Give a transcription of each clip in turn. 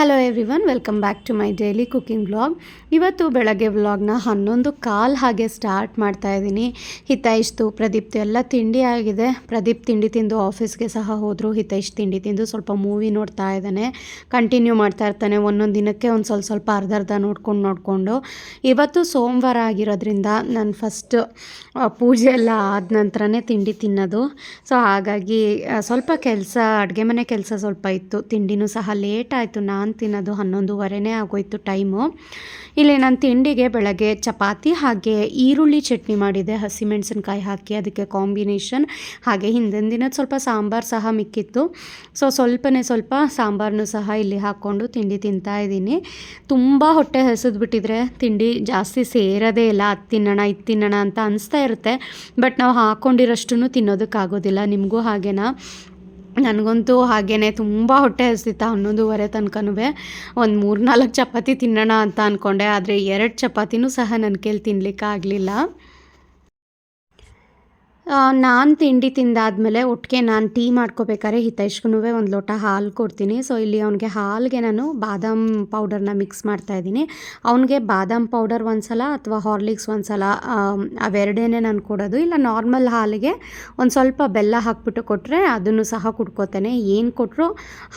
Hello everyone welcome back to my daily cooking vlog ಇವತ್ತು ಬೆಳಗ್ಗೆ ವ್ಲಾಗ್ನ ಹನ್ನೊಂದು ಕಾಲ್ ಹಾಗೆ ಸ್ಟಾರ್ಟ್ ಮಾಡ್ತಾ ಇದ್ದೀನಿ. ಹಿತೈಷ್ತು ಪ್ರದೀಪ್ತು ಎಲ್ಲ ತಿಂಡಿ ಆಗಿದೆ. ಪ್ರದೀಪ್ ತಿಂಡಿ ತಿಂದು ಆಫೀಸ್ಗೆ ಸಹ ಹೋದರು. ಹಿತೈಷ್ ತಿಂಡಿ ತಿಂದು ಸ್ವಲ್ಪ ಮೂವಿ ನೋಡ್ತಾ ಇದ್ದಾನೆ. ಕಂಟಿನ್ಯೂ ಮಾಡ್ತಾ ಇರ್ತಾನೆ. ಒಂದೊಂದು ದಿನಕ್ಕೆ ಒಂದು ಸ್ವಲ್ಪ ಸ್ವಲ್ಪ ಅರ್ಧ ಅರ್ಧ ನೋಡ್ಕೊಂಡು ನೋಡಿಕೊಂಡು. ಇವತ್ತು ಸೋಮವಾರ ಆಗಿರೋದ್ರಿಂದ ನಾನು ಫಸ್ಟ್ ಪೂಜೆ ಎಲ್ಲ ಆದ ನಂತರನೇ ತಿಂಡಿ ತಿನ್ನೋದು. ಸೊ ಹಾಗಾಗಿ ಸ್ವಲ್ಪ ಕೆಲಸ, ಅಡುಗೆ ಮನೆ ಕೆಲಸ ಸ್ವಲ್ಪ ಇತ್ತು. ತಿಂಡಿನೂ ಸಹ ಲೇಟ್ ಆಯಿತು. ನಾನು ತಿನ್ನೋದು ಹನ್ನೊಂದುವರೆನೇ ಆಗೋಯ್ತು ಟೈಮು. ಇಲ್ಲಿ ನಾನು ತಿಂಡಿಗೆ ಬೆಳಗ್ಗೆ ಚಪಾತಿ ಹಾಗೆ ಈರುಳ್ಳಿ ಚಟ್ನಿ ಮಾಡಿದೆ ಹಸಿಮೆಣಸಿನ್ಕಾಯಿ ಹಾಕಿ ಅದಕ್ಕೆ ಕಾಂಬಿನೇಷನ್. ಹಾಗೆ ಹಿಂದಿನ ದಿನದ ಸ್ವಲ್ಪ ಸಾಂಬಾರು ಸಹ ಮಿಕ್ಕಿತ್ತು. ಸೊ ಸ್ವಲ್ಪನೇ ಸ್ವಲ್ಪ ಸಾಂಬಾರನ್ನು ಸಹ ಇಲ್ಲಿ ಹಾಕ್ಕೊಂಡು ತಿಂಡಿ ತಿಂತಾ ಇದ್ದೀನಿ. ತುಂಬ ಹೊಟ್ಟೆ ಹಸಿದ್ಬಿಟ್ಟಿದ್ರೆ ತಿಂಡಿ ಜಾಸ್ತಿ ಸೇರೋದೇ ಇಲ್ಲ. ಅದು ತಿನ್ನೋಣ, ಇದು ತಿನ್ನೋಣ ಅಂತ ಅನಿಸ್ತಾ ಇರುತ್ತೆ. ಬಟ್ ನಾವು ಹಾಕ್ಕೊಂಡಿರೋಷ್ಟು ತಿನ್ನೋದಕ್ಕಾಗೋದಿಲ್ಲ. ನಿಮಗೂ ಹಾಗೇನಾ? ನನಗಂತೂ ಹಾಗೇ ತುಂಬ ಹೊಟ್ಟೆ ಹಸಿತ ಹನ್ನೊಂದುವರೆ ತನಕನೂ ಒಂದು ಮೂರು ನಾಲ್ಕು ಚಪಾತಿ ತಿನ್ನೋಣ ಅಂತ ಅಂದ್ಕೊಂಡೆ ಆದರೆ ಎರಡು ಚಪಾತಿನೂ ಸಹ ನನ್ನ ಕೈಲಿ ತಿನ್ನಲಿಕ್ಕೆ ಆಗಲಿಲ್ಲ ನಾನು ತಿಂಡಿ ತಿಂದಾದಮೇಲೆ ಒಟ್ಟಿಗೆ ನಾನು ಟೀ ಮಾಡ್ಕೋಬೇಕಾದ್ರೆ ಹಿತೈಷ್ಗೂ ಒಂದು ಲೋಟ ಹಾಲು ಕೊಡ್ತೀನಿ. ಸೊ ಇಲ್ಲಿ ಅವನಿಗೆ ಹಾಲಿಗೆ ನಾನು ಬಾದಾಮ್ ಪೌಡರ್ನ ಮಿಕ್ಸ್ ಮಾಡ್ತಾ ಇದ್ದೀನಿ. ಅವನಿಗೆ ಬಾದಾಮ್ ಪೌಡರ್ ಒಂದು ಸಲ ಅಥವಾ ಹಾರ್ಲಿಕ್ಸ್ ಒಂದು ಸಲ ಅವೆರಡೇ ನಾನು ಕೊಡೋದು. ಇಲ್ಲ ನಾರ್ಮಲ್ ಹಾಲಿಗೆ ಒಂದು ಸ್ವಲ್ಪ ಬೆಲ್ಲ ಹಾಕ್ಬಿಟ್ಟು ಕೊಟ್ಟರೆ ಅದನ್ನು ಸಹ ಕುಡ್ಕೋತಾನೆ. ಏನು ಕೊಟ್ಟರು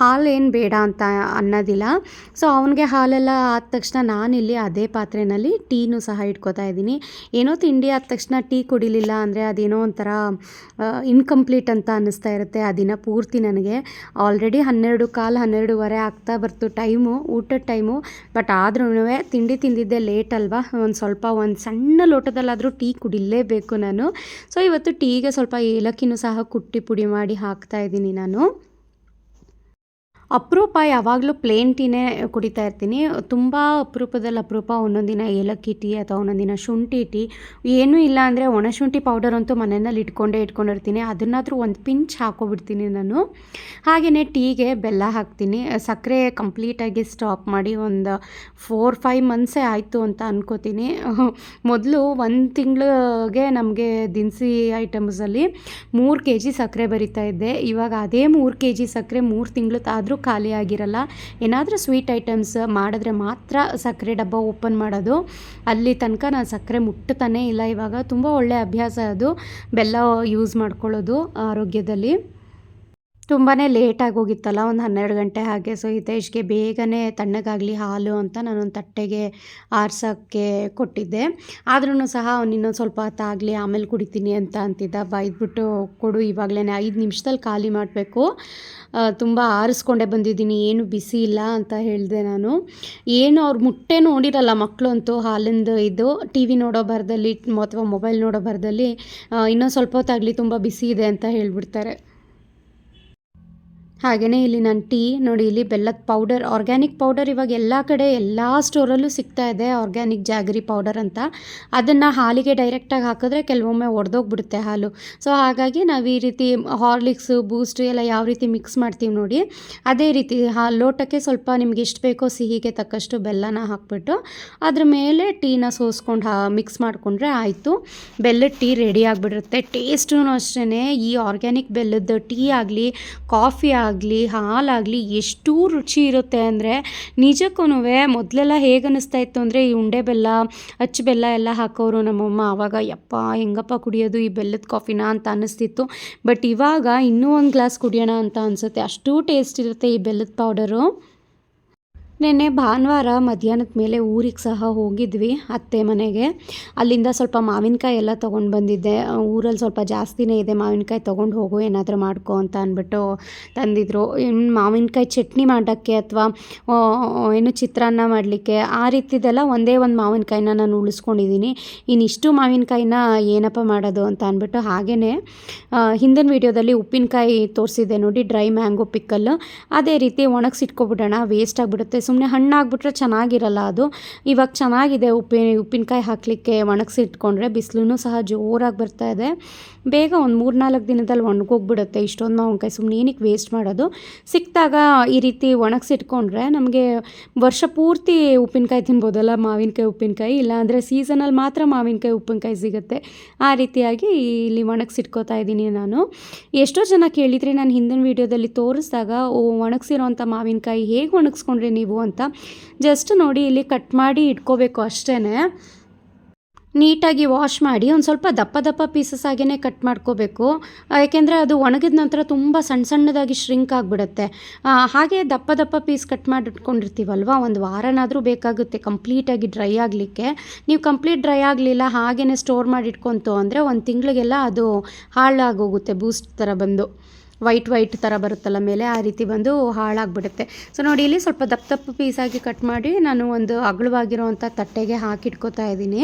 ಹಾಲು ಏನು ಬೇಡ ಅಂತ ಅನ್ನೋದಿಲ್ಲ. ಸೊ ಅವನಿಗೆ ಹಾಲೆಲ್ಲ ಆದ ತಕ್ಷಣ ನಾನಿಲ್ಲಿ ಅದೇ ಪಾತ್ರೆಯಲ್ಲಿ ಟೀನೂ ಸಹ ಇಟ್ಕೋತಾ ಇದ್ದೀನಿ. ಏನೋ ತಿಂಡಿ ಆದ ತಕ್ಷಣ ಟೀ ಕುಡಿಲಿಲ್ಲ ಅಂದರೆ ಅದೇನೋ ಒಂಥರ ಇನ್ಕಂಪ್ಲೀಟ್ ಅಂತ ಅನ್ನಿಸ್ತಾ ಇರುತ್ತೆ ಆ ದಿನ ಪೂರ್ತಿ ನನಗೆ. ಆಲ್ರೆಡಿ ಹನ್ನೆರಡು ಕಾಲು ಹನ್ನೆರಡುವರೆ ಆಗ್ತಾ ಬರ್ತು ಟೈಮು, ಊಟದ ಟೈಮು. ಬಟ್ ಆದ್ರೂ ತಿಂಡಿ ತಿಂದಿದ್ದೆ ಲೇಟ್ ಅಲ್ವಾ? ಒಂದು ಸ್ವಲ್ಪ ಒಂದು ಸಣ್ಣ ಲೋಟದಲ್ಲಾದರೂ ಟೀ ಕುಡಿಲೇಬೇಕು ನಾನು. ಸೊ ಇವತ್ತು ಟೀಗೆ ಸ್ವಲ್ಪ ಏಲಕ್ಕಿನೂ ಸಹ ಕುಟ್ಟಿ ಪುಡಿ ಮಾಡಿ ಹಾಕ್ತಾ ಇದ್ದೀನಿ ನಾನು. ಅಪರೂಪ, ಯಾವಾಗಲೂ ಪ್ಲೇನ್ ಟೀನೇ ಕುಡಿತಾ ಇರ್ತೀನಿ. ತುಂಬ ಅಪರೂಪದಲ್ಲಿ ಅಪರೂಪ, ಒಂದೊಂದಿನ ದಿನ ಏಲಕ್ಕಿ ಟೀ ಅಥವಾ ಒಂದೊಂದಿನ ದಿನ ಶುಂಠಿ ಟೀ, ಏನೂ ಇಲ್ಲ ಅಂದರೆ ಒಣಶುಂಠಿ ಪೌಡರ್ ಅಂತೂ ಮನೆಯಲ್ಲಿ ಇಟ್ಕೊಂಡೇ ಇಟ್ಕೊಂಡಿರ್ತೀನಿ. ಅದನ್ನಾದರೂ ಒಂದು ಪಿಂಚ್ ಹಾಕೋಬಿಡ್ತೀನಿ ನಾನು. ಹಾಗೆಯೇ ಟೀಗೆ ಬೆಲ್ಲ ಹಾಕ್ತೀನಿ. ಸಕ್ಕರೆ ಕಂಪ್ಲೀಟಾಗಿ ಸ್ಟಾಪ್ ಮಾಡಿ ಒಂದು ಫೋರ್ ಫೈವ್ ಮಂತ್ಸೇ ಆಯಿತು ಅಂತ ಅನ್ಕೋತೀನಿ. ಮೊದಲು ಒಂದು ತಿಂಗಳಿಗೆ ನಮಗೆ ದಿನಸಿ ಐಟಮ್ಸಲ್ಲಿ ಮೂರು ಕೆ ಜಿ ಸಕ್ಕರೆ ಬರಿತಾ ಇದ್ದೆ. ಇವಾಗ ಅದೇ ಮೂರು ಕೆ ಜಿ ಸಕ್ಕರೆ ಮೂರು ತಿಂಗಳು ಆದರೂ ಖಾಲಿ ಆಗಿರಲ್ಲ ಏನಾದರೂ ಸ್ವೀಟ್ ಐಟಮ್ಸ್ ಮಾಡಿದ್ರೆ ಮಾತ್ರ ಸಕ್ಕರೆ ಡಬ್ಬ ಓಪನ್ ಮಾಡೋದು. ಅಲ್ಲಿ ತನಕ ನಾನು ಸಕ್ಕರೆ ಮುಟ್ಟತಾನೇ ಇಲ್ಲ. ಇವಾಗ ತುಂಬ ಒಳ್ಳೆಯ ಅಭ್ಯಾಸ ಅದು. ಬೆಲ್ಲ ಯೂಸ್ ಮಾಡ್ಕೊಳ್ಳೋದು ಆರೋಗ್ಯದಲ್ಲಿ. ತುಂಬಾ ಲೇಟಾಗಿ ಹೋಗಿತ್ತಲ್ಲ, ಒಂದು ಹನ್ನೆರಡು ಗಂಟೆ ಹಾಗೆ. ಸೊ ಹಿತೇಶ್ಗೆ ಬೇಗನೆ ತಣ್ಣಗಾಗಲಿ ಹಾಲು ಅಂತ ನಾನೊಂದು ತಟ್ಟೆಗೆ ಆರ್ಸೋಕ್ಕೆ ಕೊಟ್ಟಿದ್ದೆ. ಆದ್ರೂ ಸಹ ಅವ್ನು ಇನ್ನೊಂದು ಸ್ವಲ್ಪ ಹೊತ್ತಾಗಲಿ ಆಮೇಲೆ ಕುಡಿತೀನಿ ಅಂತ ಅಂತಿದ್ದ. ಬೈದ್ಬಿಟ್ಟು ಕೊಡು ಇವಾಗಲೇ ಐದು ನಿಮಿಷದಲ್ಲಿ ಖಾಲಿ ಮಾಡಬೇಕು. ತುಂಬ ಆರಿಸ್ಕೊಂಡೆ ಬಂದಿದ್ದೀನಿ, ಏನು ಬಿಸಿ ಇಲ್ಲ ಅಂತ ಹೇಳಿದೆ ನಾನು. ಏನು ಅವ್ರ ಮುಟ್ಟೆ ನೋಡಿರಲ್ಲ ಮಕ್ಕಳು ಅಂತೂ ಹಾಲಿಂದು ಇದು. ಟಿ ವಿ ನೋಡೋ ಬರದಲ್ಲಿ ಅಥವಾ ಮೊಬೈಲ್ ನೋಡೋ ಬರದಲ್ಲಿ ಇನ್ನೊಂದು ಸ್ವಲ್ಪ ಹೊತ್ತಾಗಲಿ ತುಂಬ ಬಿಸಿ ಇದೆ ಅಂತ ಹೇಳ್ಬಿಡ್ತಾರೆ. ಹಾಗೆಯೇ ಇಲ್ಲಿ ನಾನು ಟೀ, ನೋಡಿ ಇಲ್ಲಿ ಬೆಲ್ಲದ ಪೌಡರ್ ಆರ್ಗ್ಯಾನಿಕ್ ಪೌಡರ್ ಇವಾಗ ಎಲ್ಲ ಕಡೆ, ಎಲ್ಲ ಸ್ಟೋರಲ್ಲೂ ಸಿಗ್ತಾ ಇದೆ ಆರ್ಗ್ಯಾನಿಕ್ ಜಾಗರಿ ಪೌಡರ್ ಅಂತ. ಅದನ್ನು ಹಾಲಿಗೆ ಡೈರೆಕ್ಟಾಗಿ ಹಾಕಿದ್ರೆ ಕೆಲವೊಮ್ಮೆ ಒಡೆದೋಗ್ಬಿಡುತ್ತೆ ಹಾಲು. ಸೊ ಹಾಗಾಗಿ ನಾವು ಈ ರೀತಿ ಹಾರ್ಲಿಕ್ಸು ಬೂಸ್ಟ್ ಎಲ್ಲ ಯಾವ ರೀತಿ ಮಿಕ್ಸ್ ಮಾಡ್ತೀವಿ ನೋಡಿ, ಅದೇ ರೀತಿ ಹಾ, ಲೋಟಕ್ಕೆ ಸ್ವಲ್ಪ ನಿಮ್ಗೆ ಎಷ್ಟು ಬೇಕೋ ಸಿಹಿಗೆ ತಕ್ಕಷ್ಟು ಬೆಲ್ಲನ ಹಾಕ್ಬಿಟ್ಟು ಅದ್ರ ಮೇಲೆ ಟೀನ ಸೋಸ್ಕೊಂಡು ಹಾ ಮಿಕ್ಸ್ ಮಾಡಿಕೊಂಡ್ರೆ ಆಯಿತು. ಬೆಲ್ಲದ ಟೀ ರೆಡಿ ಆಗಿಬಿಡುತ್ತೆ. ಟೇಸ್ಟೂ ಅಷ್ಟೇ ಈ ಆರ್ಗ್ಯಾನಿಕ್ ಬೆಲ್ಲದ ಟೀ ಆಗಲಿ ಕಾಫಿ ಆಗಲಿ ಹಾಲಾಗಲಿ ಎಷ್ಟು ರುಚಿ ಇರುತ್ತೆ ಅಂದರೆ ನಿಜಕ್ಕೂ ಮೊದಲೆಲ್ಲ ಹೇಗೆ ಅನ್ನಿಸ್ತಾ ಇತ್ತು ಅಂದರೆ ಈ ಉಂಡೆ ಬೆಲ್ಲ, ಅಚ್ಚು ಬೆಲ್ಲ ಎಲ್ಲ ಹಾಕೋರು ನಮ್ಮಮ್ಮ ಆವಾಗ, ಯಪ್ಪ, ಹೆಂಗಪ್ಪ ಕುಡಿಯೋದು ಈ ಬೆಲ್ಲದ ಕಾಫಿನ? ಅಂತ ಅನ್ನಿಸ್ತಿತ್ತು. ಬಟ್ ಇವಾಗ ಇನ್ನೂ ಒಂದು ಗ್ಲಾಸ್ ಕುಡಿಯೋಣ ಅಂತ ಅನಿಸುತ್ತೆ. ಅಷ್ಟು ಟೇಸ್ಟ್ ಇರುತ್ತೆ ಈ ಬೆಲ್ಲದ ಪೌಡರು ನೆನ್ನೆ ಭಾನುವಾರ ಮಧ್ಯಾಹ್ನದ ಮೇಲೆ ಊರಿಗೆ ಸಹ ಹೋಗಿದ್ವಿ, ಅತ್ತೆ ಮನೆಗೆ. ಅಲ್ಲಿಂದ ಸ್ವಲ್ಪ ಮಾವಿನಕಾಯಿ ಎಲ್ಲ ತೊಗೊಂಡು ಬಂದಿದ್ದೆ. ಊರಲ್ಲಿ ಸ್ವಲ್ಪ ಜಾಸ್ತಿನೇ ಇದೆ, ಮಾವಿನಕಾಯಿ ತೊಗೊಂಡು ಹೋಗು, ಏನಾದರೂ ಮಾಡ್ಕೊ ಅಂತ ಅಂದ್ಬಿಟ್ಟು ತಂದಿದ್ರು. ಇನ್ನು ಮಾವಿನಕಾಯಿ ಚಟ್ನಿ ಮಾಡೋಕ್ಕೆ ಅಥವಾ ಏನು ಚಿತ್ರಾನ್ನ ಮಾಡಲಿಕ್ಕೆ, ಆ ರೀತಿದೆಲ್ಲ ಒಂದೇ ಒಂದು ಮಾವಿನಕಾಯಿನ ನಾನು ಉಳಿಸ್ಕೊಂಡಿದ್ದೀನಿ. ಇನ್ನಿಷ್ಟು ಮಾವಿನಕಾಯಿನ ಏನಪ್ಪ ಮಾಡೋದು ಅಂತ ಅಂದ್ಬಿಟ್ಟು ಹಾಗೇ ಹಿಂದಿನ ವೀಡಿಯೋದಲ್ಲಿ ಉಪ್ಪಿನಕಾಯಿ ತೋರಿಸಿದ್ದೆ ನೋಡಿ, ಡ್ರೈ ಮ್ಯಾಂಗೋ ಪಿಕ್ಕಲ್ಲು. ಅದೇ ರೀತಿ ಒಣಗಿಸಿಟ್ಕೊಬಿಡೋಣ ವೇಸ್ಟ್ ಆಗಿಬಿಡುತ್ತೆ ಸುಮ್ಮನೆ ಹಣ್ಣಾಗ್ಬಿಟ್ರೆ ಚೆನ್ನಾಗಿರಲ್ಲ ಅದು. ಇವಾಗ ಚೆನ್ನಾಗಿದೆ ಉಪ್ಪಿನ, ಉಪ್ಪಿನಕಾಯಿ ಹಾಕಲಿಕ್ಕೆ ಒಣಗಿಸಿಟ್ಕೊಂಡ್ರೆ ಬಿಸಿಲೂ ಸಹ ಜೋರಾಗಿ ಬರ್ತಾ ಇದೆ. ಬೇಗ ಒಂದು ಮೂರು ನಾಲ್ಕು ದಿನದಲ್ಲಿ ಒಣಗೋಗ್ಬಿಡುತ್ತೆ. ಇಷ್ಟೊಂದು ಮಾವಿನಕಾಯಿ ಸುಮ್ಮನೆ ಏನಕ್ಕೆ ವೇಸ್ಟ್ ಮಾಡೋದು? ಸಿಕ್ಕಿದಾಗ ಈ ರೀತಿ ಒಣಗಿಸಿಟ್ಕೊಂಡ್ರೆ ನಮಗೆ ವರ್ಷ ಪೂರ್ತಿ ಉಪ್ಪಿನಕಾಯಿ ತಿನ್ಬೋದಲ್ಲ, ಮಾವಿನಕಾಯಿ ಉಪ್ಪಿನಕಾಯಿ? ಇಲ್ಲಾಂದರೆ ಸೀಸನಲ್ಲಿ ಮಾತ್ರ ಮಾವಿನಕಾಯಿ, ಉಪ್ಪಿನಕಾಯಿ ಸಿಗುತ್ತೆ. ಆ ರೀತಿಯಾಗಿ ಇಲ್ಲಿ ಒಣಗಿಸಿಟ್ಕೋತಾ ಇದ್ದೀನಿ ನಾನು. ಎಷ್ಟೋ ಜನ ಕೇಳಿದ್ರಿ ನಾನು ಹಿಂದಿನ ವೀಡಿಯೋದಲ್ಲಿ ತೋರಿಸಿದಾಗ ಒಣಗಿಸಿರೋಂಥ ಮಾವಿನಕಾಯಿ ಹೇಗೆ ಒಣಗಿಸ್ಕೊಂಡ್ರಿ ನೀವು ಅಂತ? ಜಸ್ಟ್ ನೋಡಿ, ಇಲ್ಲಿ ಕಟ್ ಮಾಡಿ ಇಟ್ಕೋಬೇಕು ಅಷ್ಟೇ ನೀಟಾಗಿ ವಾಶ್ ಮಾಡಿ ಒಂದು ಸ್ವಲ್ಪ ದಪ್ಪ ದಪ್ಪ ಪೀಸಸ್ ಆಗೇ ಕಟ್ ಮಾಡ್ಕೋಬೇಕು. ಯಾಕೆಂದರೆ ಅದು ಒಣಗಿದ ನಂತರ ತುಂಬ ಸಣ್ಣ ಸಣ್ಣದಾಗಿ ಶ್ರಿಂಕ್ ಆಗಿಬಿಡುತ್ತೆ. ಹಾಗೆ ದಪ್ಪ ದಪ್ಪ ಪೀಸ್ ಕಟ್ ಮಾಡಿಟ್ಕೊಂಡಿರ್ತೀವಲ್ವ ಒಂದು ವಾರನಾದರೂ ಬೇಕಾಗುತ್ತೆ ಕಂಪ್ಲೀಟಾಗಿ ಡ್ರೈ ಆಗಲಿಕ್ಕೆ. ನೀವು ಕಂಪ್ಲೀಟ್ ಡ್ರೈ ಆಗಲಿಲ್ಲ ಹಾಗೇ ಸ್ಟೋರ್ ಮಾಡಿ ಇಟ್ಕೊಂತು ಅಂದರೆ ಒಂದು ತಿಂಗಳಿಗೆಲ್ಲ ಅದು ಹಾಳಾಗೋಗುತ್ತೆ ಬೂಸ್ಟ್ ಥರ ಬಂದು. ವೈಟ್ ವೈಟ್ ಥರ ಬರುತ್ತಲ್ಲ ಮೇಲೆ ಆ ರೀತಿ ಬಂದು ಹಾಳಾಗ್ಬಿಡುತ್ತೆ. ಸೊ ನೋಡಿ, ಇಲ್ಲಿ ಸ್ವಲ್ಪ ದಪ್ಪ ದಪ್ಪ ಪೀಸಾಗಿ ಕಟ್ ಮಾಡಿ ನಾನು ಒಂದು ಅಗಲವಾಗಿರೋವಂಥ ತಟ್ಟೆಗೆ ಹಾಕಿಟ್ಕೋತಾ ಇದ್ದೀನಿ.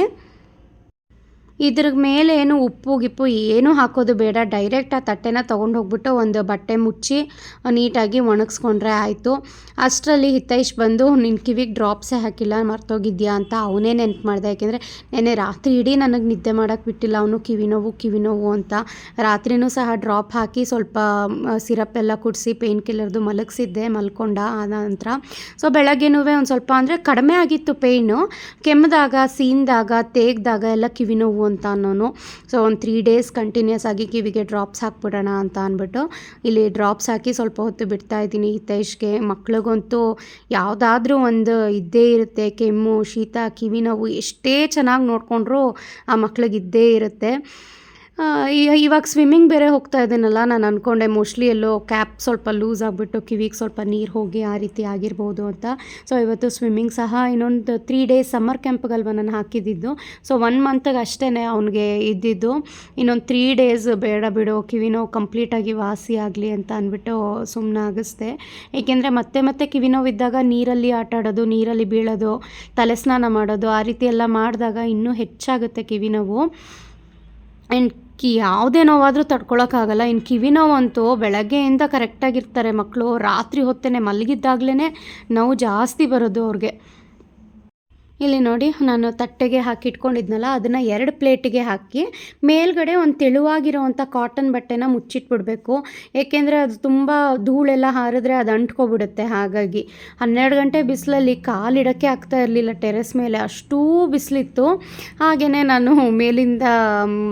ಇದ್ರ ಮೇಲೆ ಏನು ಉಪ್ಪು ಗಿಪ್ಪು ಏನೂ ಹಾಕೋದು ಬೇಡ. ಡೈರೆಕ್ಟ್ ಆ ತಟ್ಟೆನ ತೊಗೊಂಡು ಹೋಗ್ಬಿಟ್ಟು ಒಂದು ಬಟ್ಟೆ ಮುಚ್ಚಿ ನೀಟಾಗಿ ಒಣಗಿಸ್ಕೊಂಡ್ರೆ ಆಯಿತು. ಅಷ್ಟರಲ್ಲಿ ಹಿತೈಷ್ ಬಂದು ನಿನ್ನ ಕಿವಿಗೆ ಡ್ರಾಪ್ಸೇ ಹಾಕಿಲ್ಲ, ಮರ್ತೋಗಿದ್ಯಾ? ಅಂತ ಅವನೇ ನೆನ್ಪು ಮಾಡಿದೆ. ಯಾಕೆಂದರೆ ನೆನ್ನೆ ರಾತ್ರಿ ಇಡೀ ನನಗೆ ನಿದ್ದೆ ಮಾಡೋಕ್ಕೆ ಬಿಟ್ಟಿಲ್ಲ. ಅವನು ಕಿವಿ ನೋವು ಕಿವಿ ನೋವು ಅಂತ. ರಾತ್ರಿನೂ ಸಹ ಡ್ರಾಪ್ ಹಾಕಿ ಸ್ವಲ್ಪ ಸಿರಪ್ ಎಲ್ಲ ಕುಡಿಸಿ ಪೇಯ್ನ್ ಕಿಲ್ಲರ್ದು ಮಲಗಿಸಿದ್ದೆ, ಮಲ್ಕೊಂಡ ಆ ನಂತರ. ಸೊ ಬೆಳಗ್ಗೆನೂ ಒಂದು ಸ್ವಲ್ಪ ಅಂದರೆ ಕಡಿಮೆ ಆಗಿತ್ತು ಪೇಯ್ನು ಕೆಮ್ಮದಾಗ ಸೀನ್ದಾಗ, ತೇಗ್ದಾಗ ಎಲ್ಲ ಕಿವಿ ನೋವು ಅಂತ ಅನ್ನೋನು. ಸೊ ಒಂದು ತ್ರೀ ಡೇಸ್ ಕಂಟಿನ್ಯೂಸ್ ಆಗಿ ಕಿವಿಗೆ ಡ್ರಾಪ್ಸ್ ಹಾಕ್ಬಿಡೋಣ ಅಂತ ಅಂದ್ಬಿಟ್ಟು ಇಲ್ಲಿ ಡ್ರಾಪ್ಸ್ ಹಾಕಿ ಸ್ವಲ್ಪ ಹೊತ್ತು ಬಿಡ್ತಾ ಇದ್ದೀನಿ ಹಿತೈಷ್ಗೆ. ಮಕ್ಳಿಗಂತೂ ಯಾವುದಾದ್ರೂ ಒಂದು ಇದ್ದೇ ಇರುತ್ತೆ, ಕೆಮ್ಮು, ಶೀತ, ಕಿವಿ ನೋವು ಎಷ್ಟೇ ಚೆನ್ನಾಗಿ ನೋಡಿಕೊಂಡ್ರೂ ಆ ಮಕ್ಳಿಗೆ ಇದ್ದೇ ಇರುತ್ತೆ. ಇವಾಗ ಸ್ವಿಮ್ಮಿಂಗ್ ಬೇರೆ ಹೋಗ್ತಾ ಇದ್ದೀನಲ್ಲ, ನಾನು ಅಂದ್ಕೊಂಡೆ ಮೋಸ್ಟ್ಲಿ ಎಲ್ಲೋ ಕ್ಯಾಪ್ ಸ್ವಲ್ಪ ಲೂಸ್ ಆಗಿಬಿಟ್ಟು, ಕಿವಿಗೆ ಸ್ವಲ್ಪ ನೀರು ಹೋಗಿ ಆ ರೀತಿ ಆಗಿರ್ಬೋದು ಅಂತ. ಸೊ ಇವತ್ತು ಸ್ವಿಮ್ಮಿಂಗ್ ಸಹ ಇನ್ನೊಂದು ತ್ರೀ ಡೇಸ್ ಸಮ್ಮರ್ ಕ್ಯಾಂಪ್ಗಲ್ವ ನಾನು ಹಾಕಿದ್ದಿದ್ದು. ಸೊ ಒನ್ ಮಂತ್ಗೆ ಅಷ್ಟೇ ಅವನಿಗೆ ಇದ್ದಿದ್ದು. ಇನ್ನೊಂದು ತ್ರೀ ಡೇಸ್ ಬೇಡ ಬಿಡು ಕಿವಿ ನೋವು ಕಂಪ್ಲೀಟಾಗಿ ವಾಸಿ ಆಗಲಿ ಅಂತ ಅಂದ್ಬಿಟ್ಟು ಸುಮ್ಮನೆ ಆಗಿಸ್ದೆ. ಏಕೆಂದರೆ ಮತ್ತೆ ಮತ್ತೆ ಕಿವಿ ನೋವು ಇದ್ದಾಗ ನೀರಲ್ಲಿ ಆಟ ಆಡೋದು, ನೀರಲ್ಲಿ ಬೀಳೋದು, ತಲೆ ಸ್ನಾನ ಮಾಡೋದು, ಆ ರೀತಿ ಎಲ್ಲ ಮಾಡಿದಾಗ ಇನ್ನೂ ಹೆಚ್ಚಾಗುತ್ತೆ ಕಿವಿ ನೋವು ಆ್ಯಂಡ್ ಕಿ ಯಾವುದೇ ನೋವಾದರೂ ತಡ್ಕೊಳಕ್ಕಾಗಲ್ಲ. ಇನ್ನು ಕಿವಿ ನೋವಂತೂ ಬೆಳಗ್ಗೆಯಿಂದ ಕರೆಕ್ಟಾಗಿರ್ತಾರೆ ಮಕ್ಕಳು ರಾತ್ರಿ ಹೊತ್ತೇ ಮಲಗಿದ್ದಾಗಲೇ ನೋವು ಜಾಸ್ತಿ ಬರೋದು ಅವ್ರಿಗೆ. ಇಲ್ಲಿ ನೋಡಿ, ನಾನು ತಟ್ಟೆಗೆ ಹಾಕಿ ಇಟ್ಕೊಂಡಿದ್ನಲ್ಲ, ಅದನ್ನು ಎರಡು ಪ್ಲೇಟಿಗೆ ಹಾಕಿ ಮೇಲ್ಗಡೆ ಒಂದು ತೆಳುವಾಗಿರೋವಂಥ ಕಾಟನ್ ಬಟ್ಟೆನ ಮುಚ್ಚಿಟ್ಬಿಡ್ಬೇಕು. ಏಕೆಂದರೆ ಅದು ತುಂಬ ಧೂಳೆಲ್ಲ ಹಾರಿದ್ರೆ ಅದು ಅಂಟ್ಕೊಬಿಡುತ್ತೆ ಹಾಗಾಗಿ. ಹನ್ನೆರಡು ಗಂಟೆ ಬಿಸಿಲಲ್ಲಿ ಕಾಲಿಡೋಕ್ಕೆ ಆಗ್ತಾ ಇರಲಿಲ್ಲ ಟೆರೆಸ್ ಮೇಲೆ, ಅಷ್ಟೂ ಬಿಸಿಲಿತ್ತು. ಹಾಗೆಯೇ ನಾನು ಮೇಲಿಂದ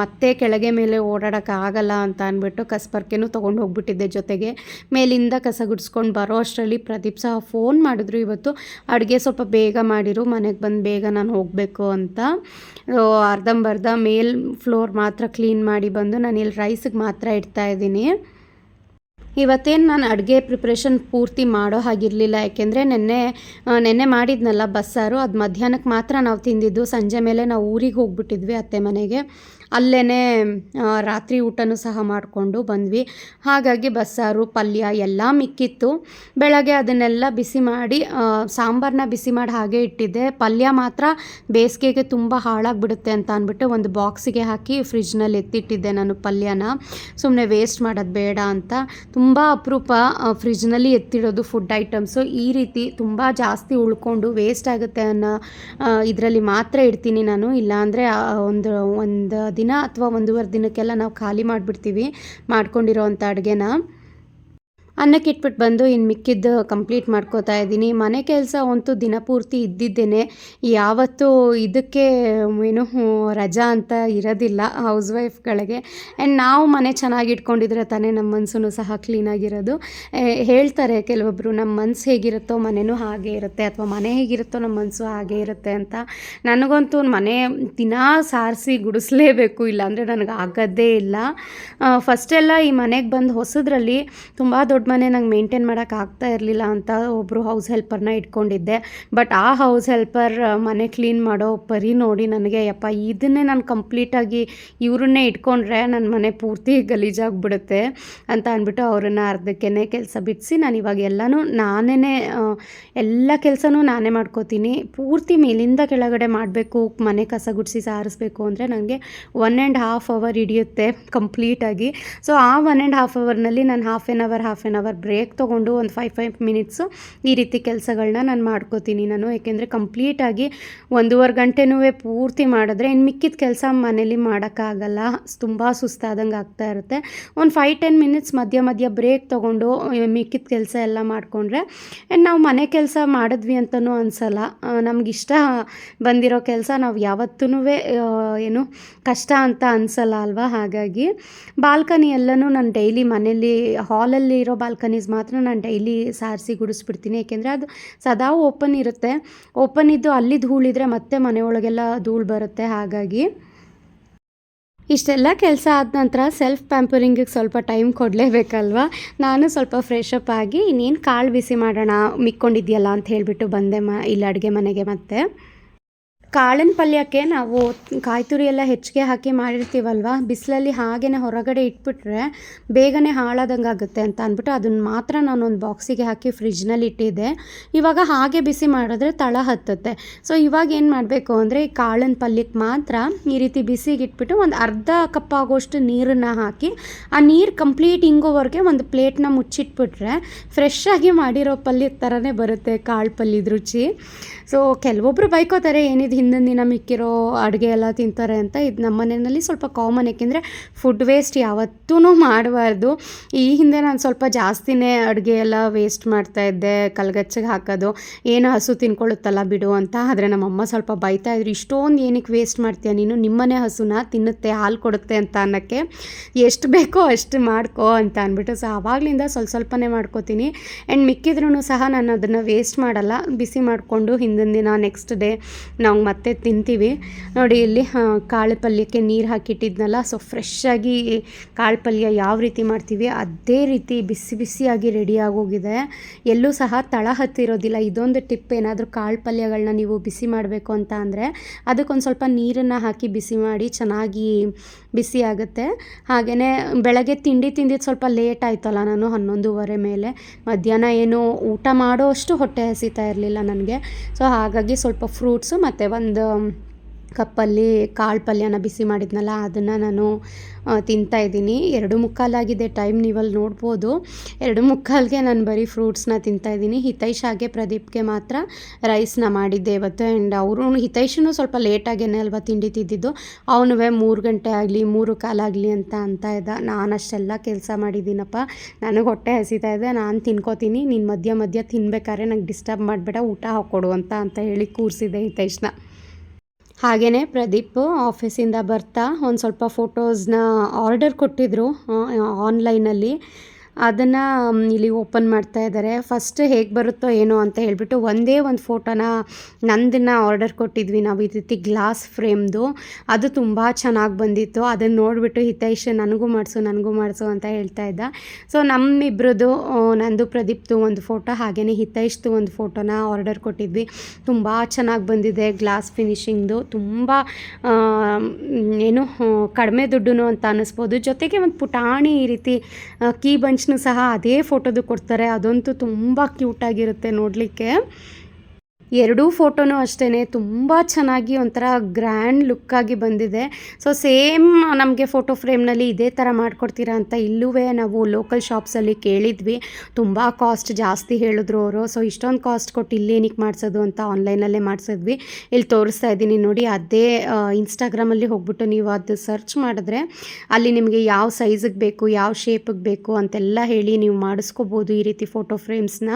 ಮತ್ತೆ ಕೆಳಗೆ ಮೇಲೆ ಓಡಾಡೋಕ್ಕಾಗಲ್ಲ ಅಂತ ಅಂದ್ಬಿಟ್ಟು ಕಸ್ಪರ್ಕೆನೂ ತೊಗೊಂಡು ಹೋಗ್ಬಿಟ್ಟಿದ್ದೆ ಜೊತೆಗೆ. ಮೇಲಿಂದ ಕಸ ಗುಡಿಸ್ಕೊಂಡು ಬರೋ ಅಷ್ಟರಲ್ಲಿ ಪ್ರದೀಪ್ ಸಹ ಫೋನ್ ಮಾಡಿದ್ರು ಇವತ್ತು. ಅಡುಗೆ ಸ್ವಲ್ಪ ಬೇಗ ಮಾಡಿರು, ಮನೆಗೆ ಬಂದು ಬೇಗ ನಾನು ಹೋಗಬೇಕು ಅಂತ ಅರ್ಧಂಬರ್ಧ ಮೇಲ್ ಫ್ಲೋರ್ ಮಾತ್ರ ಕ್ಲೀನ್ ಮಾಡಿ ಬಂದು ನಾನು ಇಲ್ಲಿ ರೈಸಿಗೆ ಮಾತ್ರ ಇಡ್ತಾ ಇದ್ದೀನಿ. ಇವತ್ತೇನು ನಾನು ಅಡುಗೆ ಪ್ರಿಪ್ರೇಷನ್ ಪೂರ್ತಿ ಮಾಡೋ ಹಾಗಿರಲಿಲ್ಲ, ಯಾಕೆಂದರೆ ನೆನ್ನೆ ನೆನ್ನೆ ಮಾಡಿದ್ನಲ್ಲ ಬಸ್ಸಾರು, ಅದು ಮಧ್ಯಾಹ್ನಕ್ಕೆ ಮಾತ್ರ ನಾವು ತಿಂದಿದ್ದು, ಸಂಜೆ ಮೇಲೆ ನಾವು ಊರಿಗೆ ಹೋಗ್ಬಿಟ್ಟಿದ್ವಿ ಅತ್ತೆ ಮನೆಗೆ. ಅಲ್ಲೇ ರಾತ್ರಿ ಊಟನೂ ಸಹ ಮಾಡಿಕೊಂಡು ಬಂದ್ವಿ. ಹಾಗಾಗಿ ಬಸ್ಸಾರು, ಪಲ್ಯ ಎಲ್ಲ ಮಿಕ್ಕಿತ್ತು. ಬೆಳಗ್ಗೆ ಅದನ್ನೆಲ್ಲ ಬಿಸಿ ಮಾಡಿ ಸಾಂಬಾರನ್ನ ಬಿಸಿ ಮಾಡಿ ಹಾಗೆ ಇಟ್ಟಿದ್ದೆ. ಪಲ್ಯ ಮಾತ್ರ ಬೇಸಿಗೆಗೆ ತುಂಬ ಹಾಳಾಗಿಬಿಡುತ್ತೆ ಅಂತ ಅಂದ್ಬಿಟ್ಟು ಒಂದು ಬಾಕ್ಸಿಗೆ ಹಾಕಿ ಫ್ರಿಜ್ನಲ್ಲಿ ಎತ್ತಿಟ್ಟಿದ್ದೆ ನಾನು ಪಲ್ಯನ. ಸುಮ್ಮನೆ ವೇಸ್ಟ್ ಮಾಡೋದು ಬೇಡ ಅಂತ. ತುಂಬ ಅಪರೂಪ ಫ್ರಿಜ್ನಲ್ಲಿ ಎತ್ತಿಡೋದು ಫುಡ್ ಐಟಮ್ಸು. ಈ ರೀತಿ ತುಂಬ ಜಾಸ್ತಿ ಉಳ್ಕೊಂಡು ವೇಸ್ಟ್ ಆಗುತ್ತೆ ಅನ್ನೋ ಇದರಲ್ಲಿ ಮಾತ್ರ ಇಡ್ತೀನಿ ನಾನು. ಇಲ್ಲಾಂದರೆ ಒಂದು ಒಂದು ದಿನ ಅಥವಾ ಒಂದೂವರೆ ದಿನಕ್ಕೆಲ್ಲ ನಾವು ಖಾಲಿ ಮಾಡಿಬಿಡ್ತೀವಿ ಮಾಡ್ಕೊಂಡಿರೋ ಅಂಥ ಅಡುಗೆನ. ಅನ್ನಕ್ಕೆ ಇಟ್ಬಿಟ್ಟು ಬಂದು ಇನ್ನು ಮಿಕ್ಕಿದ್ದು ಕಂಪ್ಲೀಟ್ ಮಾಡ್ಕೋತಾ ಇದ್ದೀನಿ. ಮನೆ ಕೆಲಸ ಅಂತೂ ದಿನಪೂರ್ತಿ ಇದ್ದಿದ್ದೇನೆ. ಯಾವತ್ತೂ ಇದಕ್ಕೆ ಏನು ರಜಾ ಅಂತ ಇರೋದಿಲ್ಲ ಹೌಸ್ ವೈಫ್ಗಳಿಗೆ. ಆ್ಯಂಡ್ ನಾವು ಮನೆ ಚೆನ್ನಾಗಿ ಇಟ್ಕೊಂಡಿದ್ರೆ ತಾನೇ ನಮ್ಮ ಮನಸ್ಸು ಸಹ ಕ್ಲೀನಾಗಿರೋದು ಹೇಳ್ತಾರೆ ಕೆಲವೊಬ್ಬರು ನಮ್ಮ ಮನಸ್ಸು ಹೇಗಿರುತ್ತೋ ಮನೆಯೂ ಹಾಗೆ ಇರುತ್ತೆ ಅಥವಾ ಮನೆ ಹೇಗಿರುತ್ತೋ ನಮ್ಮ ಮನಸ್ಸು ಹಾಗೆ ಇರುತ್ತೆ ಅಂತ. ನನಗಂತೂ ಮನೆ ದಿನಾ ಸಾರಿಸಿ ಗುಡಿಸ್ಲೇಬೇಕು, ಇಲ್ಲಾಂದರೆ ನನಗೆ ಆಗೋದೇ ಇಲ್ಲ. ಫಸ್ಟೆಲ್ಲ ಈ ಮನೆಗೆ ಬಂದು ಹೊಸದ್ರಲ್ಲಿ ತುಂಬ ದೊಡ್ಡ ಮನೆ ನಂಗೆ ಮೇಂಟೈನ್ ಆಗ್ತಾ ಇರಲಿಲ್ಲ ಅಂತ ಒಬ್ಬರು ಹೌಸ್ ಹೆಲ್ಪರ್ನ ಇಟ್ಕೊಂಡಿದ್ದೆ. ಬಟ್ ಆ ಹೌಸ್ ಹೆಲ್ಪರ್ ಮನೆ ಕ್ಲೀನ್ ಮಾಡೋ ಪರಿ ನೋಡಿ ನನಗೆ, ಯಪ್ಪ, ಇದನ್ನೇ ನಾನು ಕಂಪ್ಲೀಟಾಗಿ ಇವ್ರನ್ನೇ ಇಟ್ಕೊಂಡ್ರೆ ನನ್ನ ಮನೆ ಪೂರ್ತಿ ಗಲೀಜಾಗ್ಬಿಡುತ್ತೆ ಅಂತ ಅಂದ್ಬಿಟ್ಟು ಅವರನ್ನು ಅರ್ಧಕ್ಕೇ ಕೆಲಸ ಬಿಡಿಸಿ ನಾನು ಇವಾಗ ಎಲ್ಲನೂ ನಾನೇ ಎಲ್ಲ ಕೆಲಸನೂ ನಾನೇ ಮಾಡ್ಕೋತೀನಿ. ಪೂರ್ತಿ ಮೇಲಿಂದ ಕೆಳಗಡೆ ಮಾಡಬೇಕು, ಮನೆ ಕಸ ಗುಡಿಸಿ ಸಾರಿಸ್ಬೇಕು ಅಂದರೆ ನನಗೆ ಒನ್ ಆ್ಯಂಡ್ ಹಾಫ್ ಅವರ್ ಹಿಡಿಯುತ್ತೆ ಕಂಪ್ಲೀಟಾಗಿ. ಸೊ ಆ ಒನ್ ಆ್ಯಂಡ್ ಹಾಫ್ ಅವರ್ನಲ್ಲಿ ನಾನು half an hour half an hour break ತೊಗೊಂಡು ಒಂದು ಫೈವ್ ಫೈವ್ ಮಿನಿಟ್ಸು ಈ ರೀತಿ ಕೆಲಸಗಳನ್ನ ನಾನು ಮಾಡ್ಕೋತೀನಿ ನಾನು. ಏಕೆಂದರೆ ಕಂಪ್ಲೀಟಾಗಿ ಒಂದೂವರೆ ಗಂಟೆನೂ ಪೂರ್ತಿ ಮಾಡಿದ್ರೆ ಇನ್ನು ಮಿಕ್ಕಿದ ಕೆಲಸ ಮನೇಲಿ ಮಾಡೋಕ್ಕಾಗಲ್ಲ. ತುಂಬ ಸುಸ್ತಾದಂಗೆ ಆಗ್ತಾ ಇರುತ್ತೆ. ಒಂದು ಫೈವ್ ಟೆನ್ ಮಿನಿಟ್ಸ್ ಮಧ್ಯ ಮಧ್ಯ ಬ್ರೇಕ್ ತೊಗೊಂಡು ಮಿಕ್ಕಿದ ಕೆಲಸ ಎಲ್ಲ ಮಾಡಿಕೊಂಡ್ರೆ ನಾವು ಮನೆ ಕೆಲಸ ಮಾಡಿದ್ವಿ ಅಂತಲೂ ಅನಿಸಲ್ಲ. ನಮಗಿಷ್ಟ ಬಂದಿರೋ ಕೆಲಸ ನಾವು ಯಾವತ್ತೂ ಏನು ಕಷ್ಟ ಅಂತ ಅನಿಸಲ್ಲ ಅಲ್ವಾ? ಹಾಗಾಗಿ, ಬಾಲ್ಕನಿ ಎಲ್ಲನೂ ನಾನು ಡೈಲಿ ಮನೇಲಿ ಹಾಲಲ್ಲಿ ಇರೋ ಬಾಲ್ಕನೀಸ್ ಮಾತ್ರ ನಾನು ಡೈಲಿ ಸಾರಿಸಿ ಗುಡಿಸ್ಬಿಡ್ತೀನಿ. ಏಕೆಂದರೆ ಅದು ಸದಾ ಓಪನ್ ಇರುತ್ತೆ. ಓಪನ್ ಇದ್ದು ಅಲ್ಲಿ ಧೂಳಿದ್ರೆ ಮತ್ತೆ ಮನೆಯೊಳಗೆಲ್ಲ ಧೂಳು ಬರುತ್ತೆ. ಹಾಗಾಗಿ ಇಷ್ಟೆಲ್ಲ ಕೆಲಸ ಆದ ನಂತರ ಸೆಲ್ಫ್ ಪ್ಯಾಂಪರಿಂಗಿಗೆ ಸ್ವಲ್ಪ ಟೈಮ್ ಕೊಡಲೇಬೇಕಲ್ವ? ನಾನು ಸ್ವಲ್ಪ ಫ್ರೆಶ್ ಅಪ್ ಆಗಿ ಇನ್ನೇನು ಕಾಳು ಬಿಸಿ ಮಾಡೋಣ, ಮಿಕ್ಕೊಂಡಿದ್ಯಲ್ಲ ಅಂತ ಹೇಳಿಬಿಟ್ಟು ಬಂದೆ ಮ ಇಲ್ಲಿ ಅಡುಗೆ ಮನೆಗೆ ಮತ್ತೆ. ಕಾಳಿನ ಪಲ್ಯಕ್ಕೆ ನಾವು ಕಾಯಿ ತುರಿ ಎಲ್ಲ ಹೆಚ್ಚಿಗೆ ಹಾಕಿ ಮಾಡಿರ್ತೀವಲ್ವ? ಬಿಸಿಲಲ್ಲಿ ಹಾಗೇ ಹೊರಗಡೆ ಇಟ್ಬಿಟ್ರೆ ಬೇಗನೆ ಹಾಳಾದಂಗೆ ಆಗುತ್ತೆ ಅಂತ ಅಂದ್ಬಿಟ್ಟು ಅದನ್ನು ಮಾತ್ರ ನಾನೊಂದು ಬಾಕ್ಸಿಗೆ ಹಾಕಿ ಫ್ರಿಜ್ನಲ್ಲಿ ಇಟ್ಟಿದ್ದೆ. ಇವಾಗ ಹಾಗೆ ಬಿಸಿ ಮಾಡಿದ್ರೆ ತಳ ಹತ್ತುತ್ತೆ. ಸೊ, ಇವಾಗ ಏನು ಮಾಡಬೇಕು ಅಂದರೆ ಈ ಕಾಳಿನ ಪಲ್ಯಕ್ಕೆ ಮಾತ್ರ ಈ ರೀತಿ ಬಿಸಿಗೆ ಇಟ್ಬಿಟ್ಟು ಒಂದು ಅರ್ಧ ಕಪ್ ಆಗೋಷ್ಟು ನೀರನ್ನು ಹಾಕಿ, ಆ ನೀರು ಕಂಪ್ಲೀಟ್ ಹಿಂಗೋವರೆಗೆ ಒಂದು ಪ್ಲೇಟ್ನ ಮುಚ್ಚಿಟ್ಬಿಟ್ರೆ ಫ್ರೆಶ್ ಆಗಿ ಮಾಡಿರೋ ಪಲ್ಯದ ಥರನೇ ಬರುತ್ತೆ ಕಾಳು ಪಲ್ಯದ ರುಚಿ. ಸೊ ಕೆಲವೊಬ್ಬರು ಬೈಕೋತಾರೆ, ಏನಿದು ಹಿಂದಿನ ದಿನ ಮಿಕ್ಕಿರೋ ಅಡುಗೆ ಎಲ್ಲ ತಿಂತಾರೆ ಅಂತ. ಇದು ನಮ್ಮ ಮನೆಯಲ್ಲಿ ಸ್ವಲ್ಪ ಕಾಮನ್ ಏಕೆಂದರೆ ಫುಡ್ ವೇಸ್ಟ್ ಯಾವತ್ತೂ ಮಾಡಬಾರ್ದು. ಈ ಹಿಂದೆ ನಾನು ಸ್ವಲ್ಪ ಜಾಸ್ತಿನೇ ಅಡುಗೆ ಎಲ್ಲ ವೇಸ್ಟ್ ಮಾಡ್ತಾಯಿದ್ದೆ ಕಲ್ಗಚ್ಚಿಗೆ ಹಾಕೋದು. ಏನು ಹಸು ತಿನ್ಕೊಳ್ಳುತ್ತಲ್ಲ ಬಿಡು ಅಂತ. ಆದರೆ ನಮ್ಮಮ್ಮ ಸ್ವಲ್ಪ ಬೈತಾ ಇದ್ರು, ಇಷ್ಟೊಂದು ಏನಕ್ಕೆ ವೇಸ್ಟ್ ಮಾಡ್ತೀಯ? ನೀನು ನಿಮ್ಮನೆ ಹಸುನ? ತಿನ್ನುತ್ತೆ, ಹಾಲು ಕೊಡುತ್ತೆ ಅಂತ ಅನ್ನೋಕ್ಕೆ. ಎಷ್ಟು ಬೇಕೋ ಅಷ್ಟು ಮಾಡ್ಕೋ ಅಂತ ಅಂದ್ಬಿಟ್ಟು. ಸೊ ಆವಾಗಲಿಂದ ಸ್ವಲ್ಪ ಸ್ವಲ್ಪನೇ ಮಾಡ್ಕೋತೀನಿ. ಆ್ಯಂಡ್ ಮಿಕ್ಕಿದ್ರೂ ಸಹ ನಾನು ಅದನ್ನು ವೇಸ್ಟ್ ಮಾಡಲ್ಲ. ಬಿಸಿ ಮಾಡಿಕೊಂಡು ಹಿಂದಿನ ದಿನ ನೆಕ್ಸ್ಟ್ ಡೇ ನಾವು ಮತ್ತೆ ತಿಂತೀವಿ. ನೋಡಿ ಇಲ್ಲಿ ಕಾಳು ಪಲ್ಯಕ್ಕೆ ನೀರು ಹಾಕಿಟ್ಟಿದ್ನಲ್ಲ ಸೊ ಫ್ರೆಶ್ಶಾಗಿ ಕಾಳು ಪಲ್ಯ ಯಾವ ರೀತಿ ಮಾಡ್ತೀವಿ, ಅದೇ ರೀತಿ ಬಿಸಿ ಬಿಸಿಯಾಗಿ ರೆಡಿ ಆಗೋಗಿದೆ. ಎಲ್ಲೂ ಸಹ ತಳ ಹತ್ತಿರೋದಿಲ್ಲ. ಇದೊಂದು ಟಿಪ್ ಏನಾದರೂ ಕಾಳು ಪಲ್ಯಗಳನ್ನ ನೀವು ಬಿಸಿ ಮಾಡಬೇಕು ಅಂತ ಅಂದರೆ, ಅದಕ್ಕೊಂದು ಸ್ವಲ್ಪ ನೀರನ್ನು ಹಾಕಿ ಬಿಸಿ ಮಾಡಿ ಚೆನ್ನಾಗಿ ಬಿಸಿ ಆಗುತ್ತೆ. ಹಾಗೆಯೇ ಬೆಳಗ್ಗೆ ತಿಂಡಿ ತಿಂದಿದ್ದು ಸ್ವಲ್ಪ ಲೇಟ್ ಆಯ್ತಲ್ಲ, ನಾನು ಹನ್ನೊಂದುವರೆ ಮೇಲೆ. ಮಧ್ಯಾಹ್ನ ಏನು ಊಟ ಮಾಡೋ ಅಷ್ಟು ಹೊಟ್ಟೆ ಹಸಿತಾ ಇರಲಿಲ್ಲ ನನಗೆ. ಸೊ ಹಾಗಾಗಿ ಸ್ವಲ್ಪ ಫ್ರೂಟ್ಸು ಮತ್ತು ಒಂದು ಕಪ್ಪಲ್ಲಿ ಕಾಳು ಪಲ್ಯನ ಬಿಸಿ ಮಾಡಿದ್ನಲ್ಲ, ಅದನ್ನು ನಾನು ತಿಂತಾ ಇದ್ದೀನಿ. ಎರಡು ಮುಕ್ಕಾಲಾಗಿದೆ ಟೈಮ್, ನೀವಲ್ಲಿ ನೋಡ್ಬೋದು. ಎರಡು ಮುಕ್ಕಾಲ್ಗೆ ನಾನು ಬರೀ ಫ್ರೂಟ್ಸ್ನ ತಿಂತಾಯಿದ್ದೀನಿ ಹಿತೈಷ್ ಹಾಗೆ ಪ್ರದೀಪ್ಗೆ ಮಾತ್ರ ರೈಸ್ನ ಮಾಡಿದ್ದೆ ಇವತ್ತು. ಆ್ಯಂಡ್ ಅವರು ಹಿತೈಷನು ಸ್ವಲ್ಪ ಲೇಟಾಗೇನೆ ಅಲ್ವಾ ತಿಂಡಿ ತಿದ್ದಿದ್ದು ಅವನು ಮೂರು ಗಂಟೆ ಆಗಲಿ, ಮೂರು ಕಾಲಾಗಲಿ ಅಂತ ಅಂತ ಇದ್ದ. ನಾನು ಅಷ್ಟೆಲ್ಲ ಕೆಲಸ ಮಾಡಿದ್ದೀನಪ್ಪ. ನನಗೆ ಹೊಟ್ಟೆ ಹಸಿತಾ ಇದೆ, ನಾನು ತಿನ್ಕೋತೀನಿ. ನೀನು ಮಧ್ಯ ಮಧ್ಯ ತಿನ್ಬೇಕಾದ್ರೆ ನಂಗೆ ಡಿಸ್ಟರ್ಬ್ ಮಾಡಬೇಡ, ಊಟ ಹಾಕ್ಕೊಡು ಅಂತ ಅಂತ ಹೇಳಿ ಕೂರಿಸಿದೆ ಹಿತೈಷ್ನ. ಹಾಗೆಯೇ ಪ್ರದೀಪ್ ಆಫೀಸಿಂದ ಬರ್ತಾ ಒಂದು ಸ್ವಲ್ಪ ಫೋಟೋಸ್ನ ಆರ್ಡರ್ ಕೊಟ್ಟಿದ್ದರು ಆನ್ಲೈನಲ್ಲಿ ಅದನ್ನು ಇಲ್ಲಿ ಓಪನ್ ಮಾಡ್ತಾ ಇದ್ದಾರೆ. ಫಸ್ಟ್ ಹೇಗೆ ಬರುತ್ತೋ ಏನೋ ಅಂತ ಹೇಳಿಬಿಟ್ಟು ಒಂದೇ ಒಂದು ಫೋಟೋನ ನಂದನ್ನು ಆರ್ಡರ್ ಕೊಟ್ಟಿದ್ವಿ ನಾವು, ಈ ರೀತಿ ಗ್ಲಾಸ್ ಫ್ರೇಮ್ದು. ಅದು ತುಂಬ ಚೆನ್ನಾಗಿ ಬಂದಿತ್ತು. ಅದನ್ನು ನೋಡಿಬಿಟ್ಟು ಹಿತೈಷ್, ನನಗೂ ಮಾಡಿಸು ನನಗೂ ಮಾಡಿಸು ಅಂತ ಹೇಳ್ತಾ ಇದ್ದ. ಸೊ ನಮ್ಮಿಬ್ರದ್ದು ನಂದು ಪ್ರದೀಪ್ದು ಒಂದು ಫೋಟೋ ಹಾಗೇ ಹಿತೈಷ್ದು ಒಂದು ಫೋಟೋನ ಆರ್ಡರ್ ಕೊಟ್ಟಿದ್ವಿ. ತುಂಬ ಚೆನ್ನಾಗಿ ಬಂದಿದೆ ಗ್ಲಾಸ್ ಫಿನಿಷಿಂಗ್ದು ತುಂಬ ಏನು ಕಡಿಮೆ ದುಡ್ಡು ಅಂತ ಅನ್ನಿಸ್ಬೋದು ಜೊತೆಗೆ ಒಂದು ಪುಟಾಣಿ ಈ ರೀತಿ ಕೀ ಬಂಚ್ ಸಹ ಅದೇ ಫೋಟೋದು ಕೊಡ್ತಾರೆ. ಅದಂತೂ ತುಂಬ ಕ್ಯೂಟಾಗಿರುತ್ತೆ ನೋಡಲಿಕ್ಕೆ. ಎರಡೂ ಫೋಟೋನೂ ಅಷ್ಟೇ ತುಂಬ ಚೆನ್ನಾಗಿ ಒಂಥರ ಗ್ರ್ಯಾಂಡ್ ಲುಕ್ಕಾಗಿ ಬಂದಿದೆ. ಸೊ ಸೇಮ್ ನಮಗೆ ಫೋಟೋ ಫ್ರೇಮ್ನಲ್ಲಿ ಇದೇ ಥರ ಮಾಡಿಕೊಡ್ತೀರಾ ಅಂತ ಇಲ್ಲೂ ನಾವು ಲೋಕಲ್ ಶಾಪ್ಸಲ್ಲಿ ಕೇಳಿದ್ವಿ. ತುಂಬ ಕಾಸ್ಟ್ ಜಾಸ್ತಿ ಹೇಳಿದ್ರು ಅವರು. ಸೊ ಇಷ್ಟೊಂದು ಕಾಸ್ಟ್ ಕೊಟ್ಟು ಇಲ್ಲೇನಿಕ್ಕೆ ಮಾಡಿಸೋದು ಅಂತ ಆನ್ಲೈನಲ್ಲೇ ಮಾಡಿಸಿದ್ವಿ. ಇಲ್ಲಿ ತೋರಿಸ್ತಾ ಇದ್ದೀನಿ ನೋಡಿ, ಅದೇ ಇನ್ಸ್ಟಾಗ್ರಾಮಲ್ಲಿ ಹೋಗ್ಬಿಟ್ಟು ನೀವು ಅದು ಸರ್ಚ್ ಮಾಡಿದ್ರೆ ಅಲ್ಲಿ ನಿಮಗೆ ಯಾವ ಸೈಜಿಗೆ ಬೇಕು, ಯಾವ ಶೇಪಿಗೆ ಬೇಕು ಅಂತೆಲ್ಲ ಹೇಳಿ ನೀವು ಮಾಡಿಸ್ಕೋಬೋದು ಈ ರೀತಿ ಫೋಟೋ ಫ್ರೇಮ್ಸ್ನ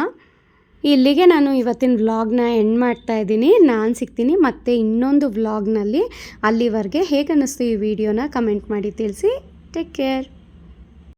ಇಲ್ಲಿಗೆ ನಾನು ಇವತ್ತಿನ ವ್ಲಾಗ್ನ ಎಂಡ್ ಮಾಡ್ತಾ ಇದ್ದೀನಿ. ನಾನು ಸಿಗ್ತೀನಿ. ಮತ್ತೆ ಇನ್ನೊಂದು ವ್ಲಾಗ್ನಲ್ಲಿ ಅಲ್ಲಿವರೆಗೆ ಹೇಗೆ ಅನ್ನಿಸ್ತು ಈ ವಿಡಿಯೋನ ಕಮೆಂಟ್ ಮಾಡಿ ತಿಳಿಸಿ. Take care